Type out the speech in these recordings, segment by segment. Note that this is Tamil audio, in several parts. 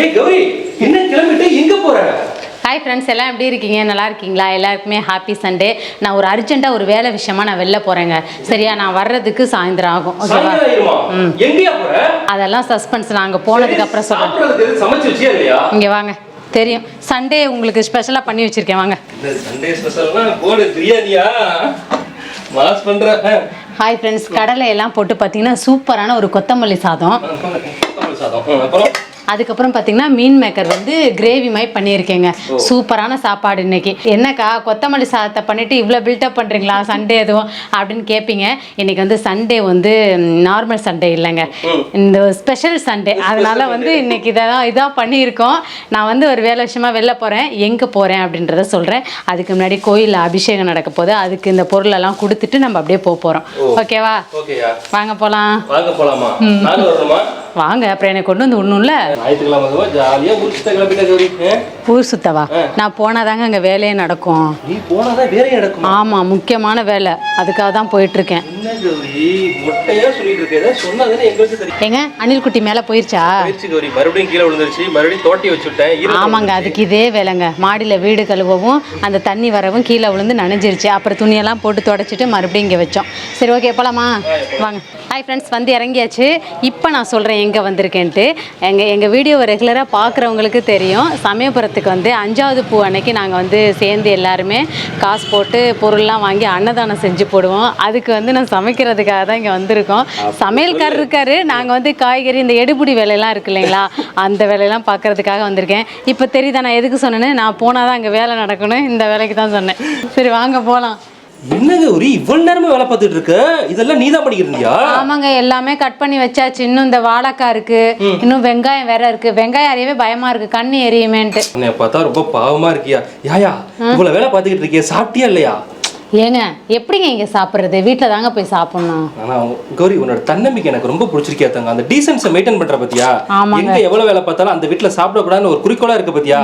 ஏய் கௌரி என்ன கிளம்பிட்டு எங்க போற? ஹாய் ஃப்ரெண்ட்ஸ் எல்லாம் எப்படி இருக்கீங்க? நல்லா இருக்கீங்களா? எல்லாருக்குமே ஹாப்பி சண்டே நான் ஒரு அர்ஜென்ட்டாக ஒரு வேலை விஷயமா நான் வெளில போகிறேங்க சரியா நான் வர்றதுக்கு சாயந்தரம் ஆகும். ஓகேவா போற? அதெல்லாம் சஸ்பென்ஸ் நாங்கள் போனதுக்கு அப்புறம் சொல்கிறேன் இங்கே வாங்க. தெரியும். சண்டே உங்களுக்கு ஸ்பெஷலாக பண்ணி வச்சுருக்கேன். வாங்க. இந்த சண்டே ஸ்பெஷல்னா போடு பிரியாணியா? மாஸ் பண்ற. ஆ. ஹாய் ஃப்ரெண்ட்ஸ் கடலை எல்லாம் போட்டு பார்த்தீங்கன்னா சூப்பரான ஒரு கொத்தமல்லி சாதம். கொத்தமல்லி சாதம். ம், அப்புறம்? அதுக்கப்புறம் பார்த்தீங்கன்னா மீன் மேக்கர் வந்து கிரேவி மாதிரி பண்ணியிருக்கேங்க. சூப்பரான சாப்பாடு இன்னைக்கு. என்னக்கா கொத்தமல்லி சாதத்தை பண்ணிட்டு இவ்வளோ பில்டப் பண்ணுறீங்களா சண்டே எதுவும்? அப்படின்னு கேட்பீங்க இன்னைக்கு வந்து சண்டே வந்து நார்மல் சண்டே இல்லைங்க. இந்த ஸ்பெஷல் சண்டே அதனால வந்து இன்னைக்கு இதான் இதான் பண்ணியிருக்கோம். நான் வந்து ஒரு வேலை விஷயமா வெளில போகிறேன் எங்கே போகிறேன் அப்படின்றத சொல்கிறேன் அதுக்கு முன்னாடி கோயிலில் அபிஷேகம் நடக்க போகுது. அதுக்கு இந்த பொருளெல்லாம் கொடுத்துட்டு நம்ம அப்படியே போக போகிறோம் ஓகேவா? வாங்க போகலாம் வாங்க வரணுமா? வாங்க. அப்புறம் என்னை கொண்டு வந்து ஒன்றும் இல்லை ஞாயிற்றுக்கிழமை ஜாலியாக முடிச்சுட்டேன் கிளம்பிட்டேன் கிளம்பிட்ட ஊர் சுத்தவா நான் போனாதாங்க அங்கே வேலையே நடக்கும். நீ போனாதான் வேற நடக்குமா? ஆமாம் முக்கியமான வேலை. அதுக்காக தான் போயிட்டுருக்கேன். ஏங்க அணில்குட்டி மேலே போயிருச்சா? மறுபடியும் கீழே விழுந்துருச்சு. மறுபடியும் தோட்டி வச்சுட்டேன். ஆமாங்க அதுக்கு இதே வேலைங்க. மாடியில் வீடு கழுவவும் அந்த தண்ணி வரவும் கீழே விழுந்து நனைஞ்சிருச்சு. அப்புறம் துணியெல்லாம் போட்டு தொடச்சிட்டு மறுபடியும் இங்கே வச்சோம். சரி ஓகே போலாமா? வாங்க. ஹாய் ஃப்ரெண்ட்ஸ் வந்து இறங்கியாச்சு. இப்போ நான் சொல்கிறேன் எங்கே வந்திருக்கேன்ட்டு. எங்கள் எங்கள் வீடியோவை ரெகுலராக பார்க்குறவங்களுக்கு தெரியும். சமயபுரத்துக்கு வந்து அஞ்சாவது பூ அன்னைக்கு நாங்கள் வந்து சேர்ந்து எல்லாருமே காசு போட்டு பொருள்லாம் வாங்கி அன்னதானம் செஞ்சு போடுவோம். அதுக்கு வந்து நான் சமைக்கிறதுக்காக தான் இங்கே வந்திருக்கோம். சமையல்காரர் இருக்காரு. நாங்கள் வந்து காய்கறி இந்த எடுபுடி வேலையெல்லாம் இருக்கு இல்லைங்களா? அந்த வேலையெல்லாம் பார்க்கறதுக்காக வந்திருக்கேன். இப்போ தெரியுதா நான் எதுக்கு சொன்னேன்னு? நான் போனால் தான் அங்கே வேலை நடக்கணும். இந்த வேலைக்கு தான் சொன்னேன். சரி வாங்க போகலாம் என்ன கௌரி இவ்வளவு நேரமா வேலை பார்த்துட்டு இருக்க? இதெல்லாம் நீ தான் படிக்கிறீங்களா ஆமாங்க எல்லாமே கட் பண்ணி வச்சாச்சு. இன்னும் இந்த வாழைக்காய் இருக்கு. இன்னும் வெங்காயம் வேற இருக்கு. வெங்காயம் அறியவே பயமா இருக்கு. கண்ணு எரியுமேன்ட்டு. பார்த்தா ரொம்ப பாவமா இருக்கியா? யாயா இவ்வளவு வேலை பார்த்துக்கிட்டு இருக்கியா? சாப்பிட்டியா இல்லையா? ஏங்க எப்படிங்க இங்க சாப்பிட்றது? வீட்டில் தாங்க போய் சாப்பிட்ணும். ஆனா கௌரி உன்னோட தன்னம்பிக்கை எனக்கு ரொம்ப பிடிச்சிருக்கியா தங்க அந்த டீசன்ஸை மெயின்டைன் பண்ற பத்தியா. எங்க எவ்வளவு வேலை பார்த்தாலும் அந்த வீட்டுல சாப்பிடக்கூடாதுன்னு ஒரு குறிக்கோளா இருக்கு பத்தியா?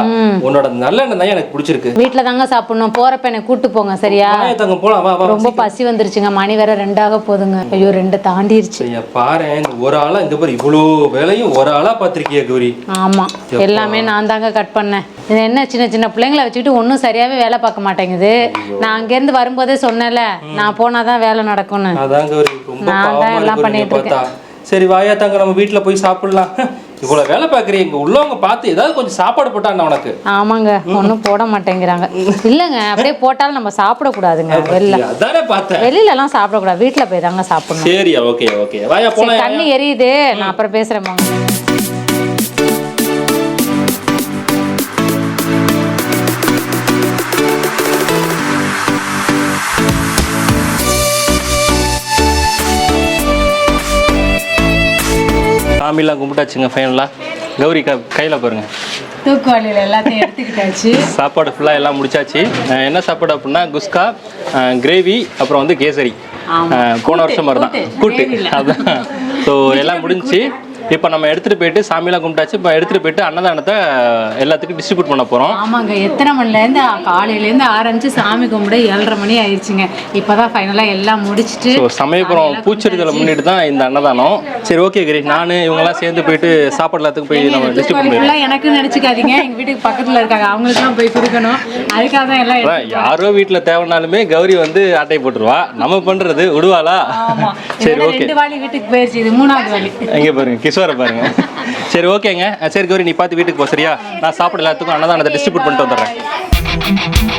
உன்னோட நல்லெண்ணம் தான் எனக்கு பிடிச்சிருக்கு. வீட்டில் தாங்க சாப்பிடணும். போறப்ப என்னை கூட்டு போங்க சரியா? தங்க வா ரொம்ப பசி வந்துருச்சுங்க. மணி வேற ரெண்டாக போகுதுங்க ஐயோ ரெண்டு தாண்டிருச்சு. பாரு ஒரு ஆளா இங்க பாரு இவ்வளோ வேலையும் ஒரு ஆளா பார்த்திருக்கியா கௌரி. ஆமா. எல்லாமே நான் தாங்க கட் பண்ணேன். என்ன சின்ன சின்ன பிள்ளைங்களை வச்சுக்கிட்டு ஒன்றும் சரியாவே வேலை பார்க்க மாட்டேங்குது. நான் அங்கேருந்து வரும்போதே சொன்னேன்ல நான் போனாதான் வேலை நடக்கும்னு. அதான் கௌரி ரொம்ப நான் தான் பாவமா எல்லாம் இருக்கு நீங்க பண்ணிட்டு பார்த்தா. சரி வாயா தங்க நம்ம வீட்டுல போய் சாப்பிடலாம். இவ்வளவு வேலை பார்க்கறீங்க. இங்க உள்ளவங்க பார்த்து ஏதாவது கொஞ்சம் சாப்பாடு போட்டாங்க உனக்கு. ஆமாங்க ஒன்றும் போட மாட்டேங்கிறாங்க. இல்லைங்க அப்படியே போட்டாலும் நம்ம சாப்பிடக்கூடாதுங்க வெளில. அதானே பார்த்தேன். எல்லாம் சாப்பிடக்கூடாது வீட்டில் போய் தாங்க சாப்பிடணும். சரியா ஓகே ஓகே. வாயா சரி போலாம் கண்ணு எரியுது. நான் அப்புறம் பேசுறேன் சாமிலாம் கும்பிட்டாச்சுங்க ஃபைனலாக கௌரி க கையில் பாருங்க. தூக்குவாளியில் எல்லாத்தையும் எடுத்துக்கிட்டாச்சு. சாப்பாடு ஃபுல்லாக எல்லாம் முடிச்சாச்சு. என்ன சாப்பாடு அப்படின்னா குஸ்கா கிரேவி அப்புறம் வந்து கேசரி. போன வருஷம் மாதிரி தான் கூட்டு. அதான். ஸோ எல்லாம் முடிஞ்சுச்சு இப்போ நம்ம எடுத்துகிட்டு போயிட்டு சாமிலாம் கும்பிட்டாச்சு. இப்போ எடுத்துகிட்டு போயிட்டு அன்னதானத்தை எல்லாத்துக்கும் டிஸ்ட்ரிபியூட் பண்ண போகிறோம் ஆமாங்க எத்தனை மணிலேருந்து காலையிலேருந்து ஆரம்பிச்சு சாமி கும்பிட ஏழரை மணி ஆயிடுச்சுங்க. இப்போதான் ஃபைனலாக எல்லாம் முடிச்சிட்டு சமயபுரம் பூச்செரிதலை முன்னிட்டு தான் இந்த அன்னதானம். சரி ஓகே கிரி நான் இவங்கெல்லாம் சேர்ந்து போயிட்டு சாப்பாடு எல்லாத்துக்கும் போய் நம்ம டிஸ்ட்ரிபியூட் ஃபுல்லாக எனக்கு நினச்சிக்காதீங்க. எங்கள் வீட்டுக்கு பக்கத்தில் இருக்காங்க. அவங்களுக்குலாம் போய் கொடுக்கணும். அதுக்காக தான் எல்லாம் யாரோ வீட்டில் தேவைனாலுமே கௌரி வந்து ஆட்டை போட்டுருவா. நம்ம பண்ணுறது விடுவாளா? ஆமா. சரி ஓகே வீட்டுக்கு போயிருச்சு. இது மூணாவது வாலி. இங்கே பாருங்க கிஷோரை பாருங்க. சரி ஓகேங்க. சரி கௌரி நீ பார்த்து வீட்டுக்கு போ சரியா? நான் சாப்பிட எல்லாத்துக்கும் அன்னதானத்தை டிஸ்ட்ரிபியூட் பண்ணிட்டு வந்துடுறேன்.